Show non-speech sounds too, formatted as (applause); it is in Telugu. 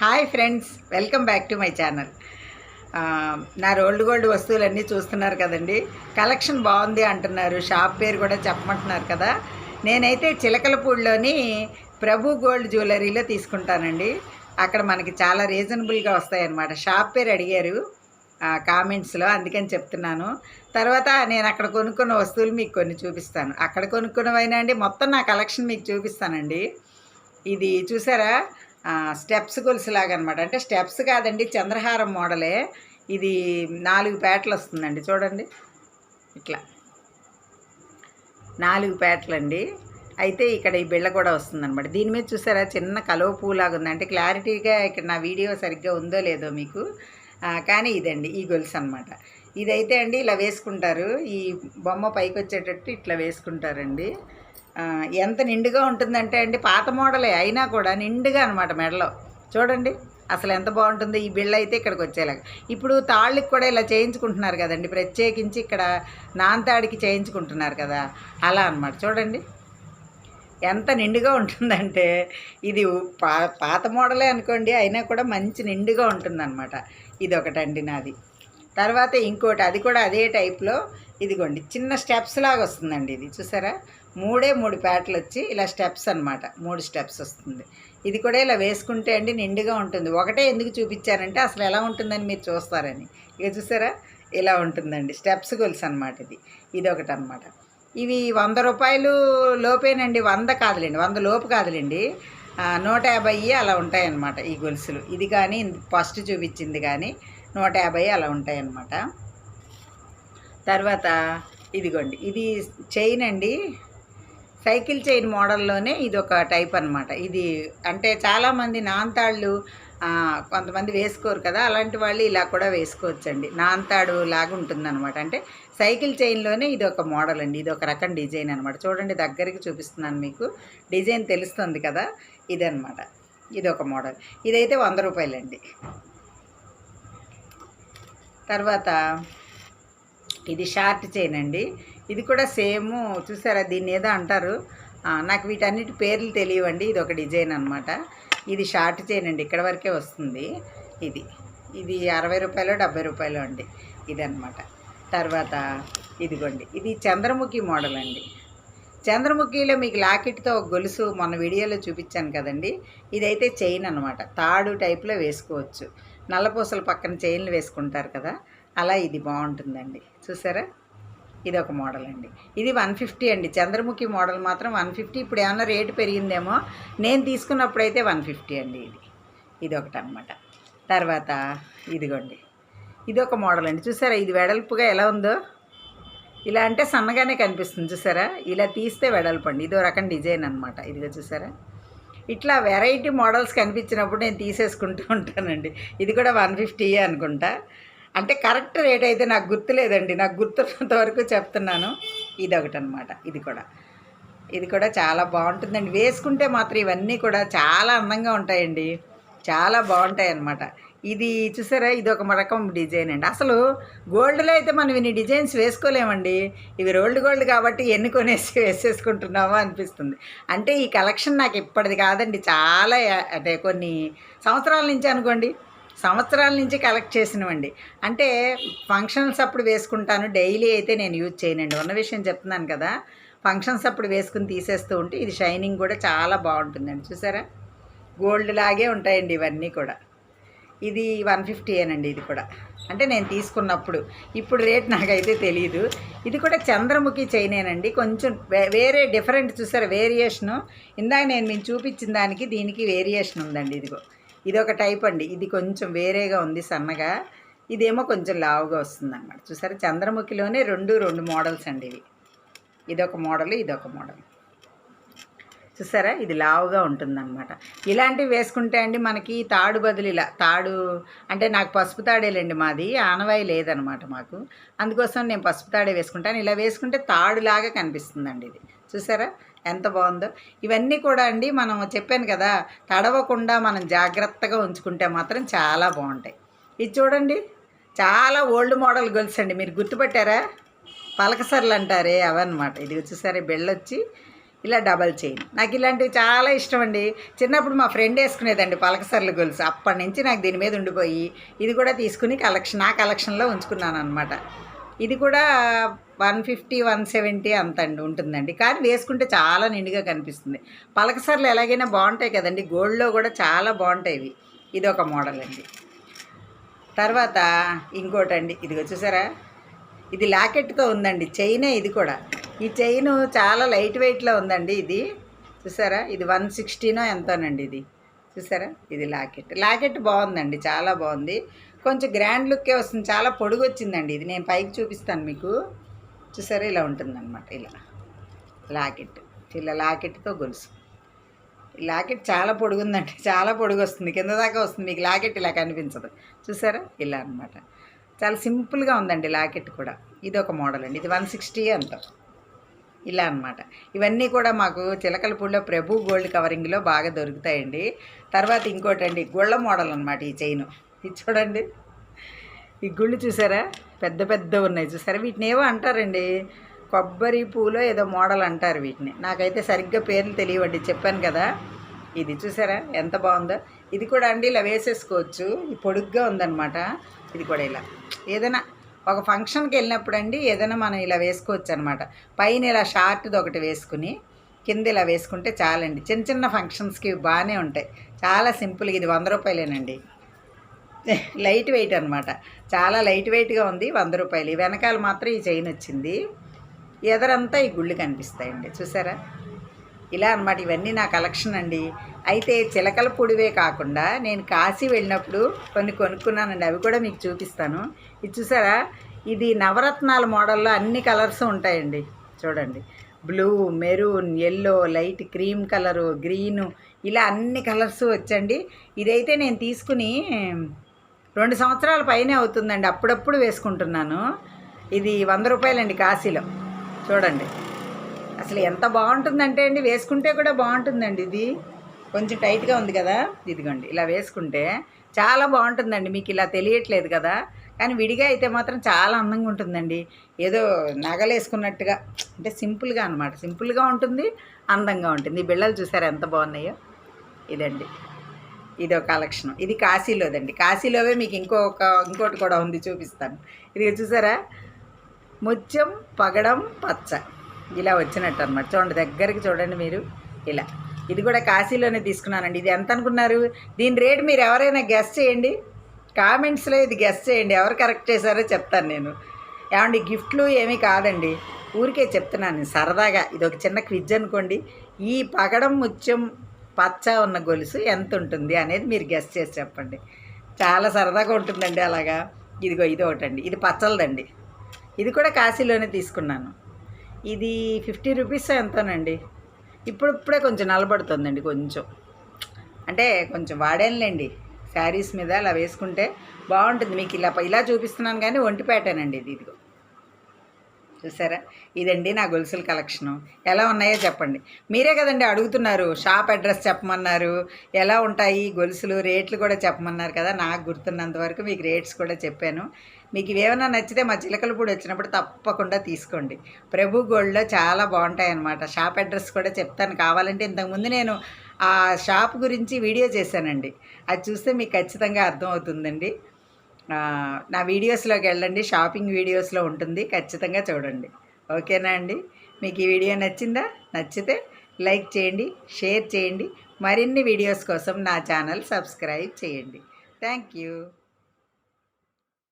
Hi friends welcome back to my channel. నా రోల్డ్ గోల్డ్ వస్తువులన్నీ చూస్తున్నారు కదండి. కలెక్షన్ బాగుంది అంటున్నారు షాప్ పేరు కూడా చెప్పమంటున్నారు కదా. నేనైతే చిలకలపూడిలోని ప్రభు గోల్డ్ జ్యువెలరీలో తీసుకుంటానండి. అక్కడ మనకి చాలా రీజనబుల్గా వస్తాయన్నమాట. షాప్ పేరు అడిగారు కామెంట్స్లో అందుకని చెప్తున్నాను. తర్వాత నేను అక్కడ కొనుక్కున్న వస్తువులు మీకు కొన్ని చూపిస్తాను. అక్కడ కొనుక్కున్నవైనా అండి మొత్తం నా కలెక్షన్ మీకు చూపిస్తానండి. ఇది చూసారా? స్టెప్స్ గొలుసు లాగా అనమాట అంటే స్టెప్స్ కాదండి చంద్రహారం మోడలే. ఇది నాలుగు పేటలు వస్తుందండి చూడండి. ఇట్లా. నాలుగు పేటలండి అయితే ఇక్కడ ఈ బిళ్ళ కూడా వస్తుందన్నమాట దీని మీద చూసారా చిన్న కలువ పూలాగా ఉంది. అంటే క్లారిటీగా ఇక్కడ నా వీడియో సరిగ్గా ఉందో లేదో మీకు. కానీ ఇదండి ఈ గొలుసు అనమాట. ఇదైతే అండి ఇలా వేసుకుంటారు. ఈ బొమ్మ పైకి వచ్చేటట్టు ఇట్లా వేసుకుంటారండి. ఎంత నిండుగా ఉంటుందంటే అండి పాత మోడలే అయినా కూడా నిండుగా అనమాట మెడలో. చూడండి అసలు ఎంత బాగుంటుందో ఈ బిళ్ళ అయితే ఇక్కడికి వచ్చేలాగా. ఇప్పుడు తాళ్ళకి కూడా ఇలా చేయించుకుంటున్నారు కదండి ప్రత్యేకించి ఇక్కడ నాంతాడికి చేయించుకుంటున్నారు కదా అలా అన్నమాట. చూడండి ఎంత నిండుగా ఉంటుందంటే ఇది పా పాత మోడలే అనుకోండి అయినా కూడా మంచి నిండుగా ఉంటుందన్నమాట. ఇది ఒకటండి నాది. తర్వాత ఇంకోటి అది కూడా అదే టైప్లో ఇదిగోండి చిన్న స్టెప్స్ లాగా వస్తుందండి ఇది. చూసారా? మూడే మూడు ప్యాట్లు వచ్చి ఇలా స్టెప్స్ అన్నమాట. మూడు స్టెప్స్ వస్తుంది. ఇది కూడా ఇలా వేసుకుంటే అండి నిండుగా ఉంటుంది. ఒకటే ఎందుకు చూపించారంటే అసలు ఎలా ఉంటుందని మీరు చూస్తారని. ఇక చూసారా? ఇలా ఉంటుందండి. స్టెప్స్ గొలుసు అనమాట ఇది. ఇది ఒకటి అనమాట ఇవి వంద రూపాయలు లోపేనండి. వంద కాదులేండి. వంద లోపు కాదులేండి. నూట యాభై అలా ఉంటాయన్నమాట ఈ గొలుసులు. ఇది కానీ ఫస్ట్ చూపించింది కానీ నూట యాభై అలా ఉంటాయన్నమాట తర్వాత ఇదిగోండి. ఇది చైన్ అండి. సైకిల్ చైన్ మోడల్లోనే ఇది ఒక టైప్ అనమాట ఇది అంటే చాలామంది నాంతాళ్ళు కొంతమంది వేసుకోరు కదా అలాంటి వాళ్ళు ఇలా కూడా వేసుకోవచ్చండి. నాంతాడు లాగా ఉంటుందన్నమాట. అంటే సైకిల్ చైన్లోనే ఇది ఒక మోడల్ అండి. ఇది ఒక రకం డిజైన్ అనమాట చూడండి దగ్గరికి చూపిస్తున్నాను మీకు. డిజైన్ తెలుస్తుంది కదా ఇదనమాట ఇది ఒక మోడల్. ఇదైతే వంద రూపాయలండి. తర్వాత ఇది షార్ట్ చైన్ అండి. ఇది కూడా సేమ్ చూసారా దీన్ని ఏదో అంటారు. నాకు వీటన్నిటి పేర్లు తెలియవండి ఇది ఒక డిజైన్ అనమాట ఇది షార్ట్ చైన్ అండి ఇక్కడ వరకే వస్తుంది ఇది. ఇది అరవై రూపాయలు డెబ్బై రూపాయలు అండి ఇదన్నమాట. తర్వాత ఇదిగోండి ఇది చంద్రముఖి మోడల్ అండి. చంద్రముఖిలో మీకు లాకెట్తో ఒక గొలుసు మొన్న వీడియోలో చూపించాను కదండి. ఇదైతే చైన్ అనమాట తాడు టైప్లో వేసుకోవచ్చు. నల్లపూసల పక్కన చైన్లు వేసుకుంటారు కదా అలా ఇది బాగుంటుందండి. చూసారా? ఇది ఒక మోడల్ అండి ఇది వన్ ఫిఫ్టీ అండి. చంద్రముఖి మోడల్ మాత్రం వన్ ఫిఫ్టీ. ఇప్పుడు ఏమైనా రేటు పెరిగిందేమో నేను తీసుకున్నప్పుడు అయితే వన్ ఫిఫ్టీ అండి ఇది. ఇది ఒకటి అనమాట తర్వాత ఇదిగోండి. ఇది ఒక మోడల్ అండి చూసారా ఇది వెడల్పుగా ఎలా ఉందో? ఇలా అంటే సన్నగానే కనిపిస్తుంది. చూసారా? ఇలా తీస్తే వెడల్పండి ఇదో రకం డిజైన్ అనమాట ఇదిగో చూసారా? ఇట్లా వెరైటీ మోడల్స్ కనిపించినప్పుడు నేను తీసేసుకుంటూ ఉంటానండి. ఇది కూడా వన్ ఫిఫ్టీ అనుకుంటా. అంటే కరెక్ట్ రేట్ అయితే నాకు గుర్తులేదండి. నాకు గుర్తున్నంత వరకు చెప్తున్నాను. ఇది ఒకటి అనమాట ఇది కూడా. ఇది కూడా చాలా బాగుంటుందండి. వేసుకుంటే మాత్రం ఇవన్నీ కూడా చాలా అందంగా ఉంటాయండి. చాలా బాగుంటాయి అన్నమాట ఇది చూసారా? ఇది ఒక రకం డిజైన్ అండి. అసలు గోల్డ్లో అయితే మనం ఇన్ని డిజైన్స్ వేసుకోలేమండి. ఇవి రోల్డ్ గోల్డ్ కాబట్టి ఎన్ని కొనేసి వేసేసుకుంటున్నామో అనిపిస్తుంది. అంటే ఈ కలెక్షన్ నాకు ఇప్పటిది కాదండి. చాలా అంటే కొన్ని సంవత్సరాల నుంచి అనుకోండి. సంవత్సరాల నుంచి కలెక్ట్ చేసినవండి. అంటే ఫంక్షన్స్ అప్పుడు వేసుకుంటాను. డైలీ అయితే నేను యూజ్ చేయనండి. ఉన్న విషయం చెప్తున్నాను కదా. ఫంక్షన్స్ అప్పుడు వేసుకుని తీసేస్తూ ఉంటే ఇది షైనింగ్ కూడా చాలా బాగుంటుందండి. చూసారా? గోల్డ్ లాగే ఉంటాయండి ఇవన్నీ కూడా. ఇది వన్ ఫిఫ్టీ ఇది కూడా. అంటే నేను తీసుకున్నప్పుడు. ఇప్పుడు రేట్ నాకైతే తెలియదు ఇది కూడా చంద్రముఖి చైనేనండి. కొంచెం వే- వేరే డిఫరెంట్ చూసారా? వేరియేషను ఇందాక నేను మీకు చూపించిన దానికి దీనికి వేరియేషన్ ఉందండి ఇదిగో. ఇది ఒక టైప్ అండి. ఇది కొంచెం వేరేగా ఉంది సన్నగా. ఇదేమో కొంచెం లావుగా వస్తుంది అనమాట చూసారా? చంద్రముఖిలోనే రెండు రెండు మోడల్స్ అండి ఇవి. ఇదొక మోడల్ ఇదొక మోడల్ చూసారా? ఇది లావుగా ఉంటుందన్నమాట. ఇలాంటివి వేసుకుంటే అండి మనకి తాడు బదులు ఇలా తాడు అంటే నాకు పసుపు తాడేలేండి మాది ఆనవాయి లేదనమాట మాకు. అందుకోసం నేను పసుపు తాడే వేసుకుంటాను. ఇలా వేసుకుంటే తాడులాగా కనిపిస్తుందండి ఇది. చూసారా? ఎంత బాగుందో. ఇవన్నీ కూడా అండి మనం చెప్పాను కదా తడవకుండా మనం జాగ్రత్తగా ఉంచుకుంటే మాత్రం చాలా బాగుంటాయి. ఇది చూడండి చాలా ఓల్డ్ మోడల్ గొలుసు అండి. మీరు గుర్తుపెట్టారా? పలకసర్లు అంటారే అవన్నమాట. ఇది వచ్చేసరి బెళ్ళొచ్చి ఇలా డబల్ చైన్. నాకు ఇలాంటివి చాలా ఇష్టం అండి. చిన్నప్పుడు మా ఫ్రెండ్ వేసుకునేదండి పలకసర్లు గొలుసు అప్పటి నుంచి నాకు దీని మీద ఉండిపోయి ఇది కూడా తీసుకుని కలెక్షన్ నా కలెక్షన్లో ఉంచుకున్నాను అనమాట ఇది కూడా వన్ ఫిఫ్టీ వన్ సెవెంటీ అంత అండి ఉంటుందండి. కానీ వేసుకుంటే చాలా నిండుగా కనిపిస్తుంది. పలకసర్లు ఎలాగైనా బాగుంటాయి కదండి. గోల్డ్లో కూడా చాలా బాగుంటాయి ఇవి. ఇది ఒక మోడల్ అండి. తర్వాత ఇంకోటండి. ఇది చూసారా? ఇది లాకెట్తో ఉందండి. చైనే ఇది కూడా. ఈ చైన్ చాలా లైట్ వెయిట్లో ఉందండి ఇది. చూసారా? ఇది వన్ సిక్స్టీనో ఎంతోనండి ఇది. చూసారా? ఇది లాకెట్. లాకెట్ బాగుందండి. చాలా బాగుంది. కొంచెం గ్రాండ్ లుక్కే వస్తుంది. చాలా పొడుగు వచ్చిందండి ఇది. నేను పైకి చూపిస్తాను మీకు. చూసారా? ఇలా ఉంటుందన్నమాట. ఇలా. లాకెట్. ఇలా లాకెట్తో గొలుసు. ఈ లాకెట్ చాలా పొడుగుందండి. చాలా పొడుగు వస్తుంది కింద దాకా వస్తుంది. మీకు లాకెట్ ఇలా కనిపించదు. చూసారా? ఇలా అనమాట చాలా సింపుల్గా ఉందండి లాకెట్ కూడా. ఇది ఒక మోడల్ అండి. ఇది వన్ సిక్స్టీ అంత ఇలా అనమాట ఇవన్నీ కూడా మాకు చిలకలపూడిలో ప్రభు గోల్డ్ కవరింగ్లో బాగా దొరుకుతాయండి. తర్వాత ఇంకోటి అండి గుళ్ళ మోడల్ అనమాట ఈ చైన్. (laughs) ఇది చూడండి. ఈ గుళ్ళు చూసారా? పెద్ద పెద్ద ఉన్నాయి. చూసారా? వీటిని ఏవో అంటారండి. కొబ్బరి పూలో ఏదో మోడల్ అంటారు వీటిని. నాకైతే సరిగ్గా పేర్లు తెలియవండి. చెప్పాను కదా. ఇది చూసారా? ఎంత బాగుందో. ఇది కూడా అండి ఇలా వేసేసుకోవచ్చు. ఇది పొడుగ్గా ఉందన్నమాట. ఇది కూడా ఇలా. ఏదైనా ఒక ఫంక్షన్కి వెళ్ళినప్పుడు అండి ఏదైనా మనం ఇలా వేసుకోవచ్చు అనమాట పైన ఇలా షార్ట్ది ఒకటి వేసుకుని కింద ఇలా వేసుకుంటే చాలండి. చిన్న చిన్న ఫంక్షన్స్కి బాగానే ఉంటాయి. చాలా సింపుల్గా ఇది వంద రూపాయలేనండి. లైట్ వెయిట్ అనమాట చాలా లైట్ వెయిట్గా ఉంది వంద రూపాయలు. వెనకాల మాత్రం ఈ చైన్ వచ్చింది. ఎదరంతా ఈ గుళ్ళు కనిపిస్తాయండి. చూసారా? ఇలా అనమాట ఇవన్నీ నా కలెక్షన్ అండి. అయితే చిలకల పొడివే కాకుండా నేను కాశీ వెళ్ళినప్పుడు కొన్ని కొనుక్కున్నానండి. అవి కూడా మీకు చూపిస్తాను. ఇది చూసారా? ఇది నవరత్నాల మోడల్లో అన్ని కలర్స్ ఉంటాయండి. చూడండి. Blue maroon yellow light cream colour green ఇలా అన్ని కలర్స్ వచ్చండి. ఇదైతే నేను తీసుకుని రెండు సంవత్సరాల పైనే అవుతుందండి. అప్పుడప్పుడు వేసుకుంటున్నాను. ఇది వంద రూపాయలండి కాశీలో. చూడండి. అసలు ఎంత బాగుంటుందంటే అండి వేసుకుంటే కూడా బాగుంటుందండి ఇది. కొంచెం టైట్గా ఉంది కదా? ఇదిగోండి ఇలా వేసుకుంటే చాలా బాగుంటుందండి. మీకు ఇలా తెలియట్లేదు కదా? కానీ విడిగా అయితే మాత్రం చాలా అందంగా ఉంటుందండి. ఏదో నగలేసుకున్నట్టుగా అంటే సింపుల్గా అనమాట సింపుల్గా ఉంటుంది అందంగా ఉంటుంది. ఈ బిళ్ళలు చూసారా ఎంత బాగున్నాయో? ఇదండి. ఇది ఒక కలెక్షన్ ఇది కాశీలోదండి. కాశీలోవే మీకు ఇంకొక ఇంకోటి కూడా ఉంది చూపిస్తాను. ఇది చూసారా? ముత్యం పగడం పచ్చ. ఇలా వచ్చినట్టు అనమాట చూడండి దగ్గరికి చూడండి మీరు. ఇలా. ఇది కూడా కాశీలోనే తీసుకున్నానండి. ఇది ఎంత అనుకున్నారు? దీని రేటు మీరు ఎవరైనా గెస్ట్ చేయండి. కామెంట్స్లో ఇది గెస్ట్ చేయండి. ఎవరు కరెక్ట్ చేశారో చెప్తాను నేను. ఏమండి గిఫ్ట్లు ఏమీ కాదండి. ఊరికే చెప్తున్నాను సరదాగా. ఇది ఒక చిన్న క్విజ్ అనుకోండి. ఈ పగడం ముత్యం పచ్చ ఉన్న గొలుసు ఎంత ఉంటుంది అనేది మీరు గెస్ట్ చేసి చెప్పండి. చాలా సరదాగా ఉంటుందండి అలాగా. ఇదిగో ఇది ఒకటండి. ఇది పచ్చలదండి. ఇది కూడా కాశీలోనే తీసుకున్నాను. ఇది ఫిఫ్టీ రూపీస్ ఎంతోనండి. ఇప్పుడిప్పుడే కొంచెం నలబడుతుందండి కొంచెం. అంటే కొంచెం వాడానులేండి. శారీస్ మీద అలా వేసుకుంటే బాగుంటుంది. మీకు ఇలా ఇలా చూపిస్తున్నాను కానీ ఒంటిపేటనండి ఇది ఇదిగో. చూసారా? ఇదండి నా గొలుసుల కలెక్షను. ఎలా ఉన్నాయో చెప్పండి. మీరే కదండి అడుగుతున్నారు షాప్ అడ్రస్ చెప్పమన్నారు ఎలా ఉంటాయి గొలుసులు రేట్లు కూడా చెప్పమన్నారు కదా నాకు గుర్తున్నంత వరకు మీకు రేట్స్ కూడా చెప్పాను. మీకు ఇవేమైనా నచ్చితే మా చిలకలపూడి వచ్చినప్పుడు తప్పకుండా తీసుకోండి. ప్రభు గోల్డ్లో చాలా బాగుంటాయి అన్నమాట షాప్ అడ్రస్ కూడా చెప్తాను. కావాలంటే ఇంతకుముందు నేను ఆ షాప్ గురించి వీడియో చేశానండి. అది చూస్తే మీకు ఖచ్చితంగా అర్థమవుతుందండి. నా వీడియోస్లోకి వెళ్ళండి. షాపింగ్ వీడియోస్లో ఉంటుంది. ఖచ్చితంగా చూడండి. ఓకేనా అండి? మీకు ఈ వీడియో నచ్చిందా? నచ్చితే లైక్ చేయండి షేర్ చేయండి. మరిన్ని వీడియోస్ కోసం నా ఛానల్ సబ్స్క్రైబ్ చేయండి. Thank you.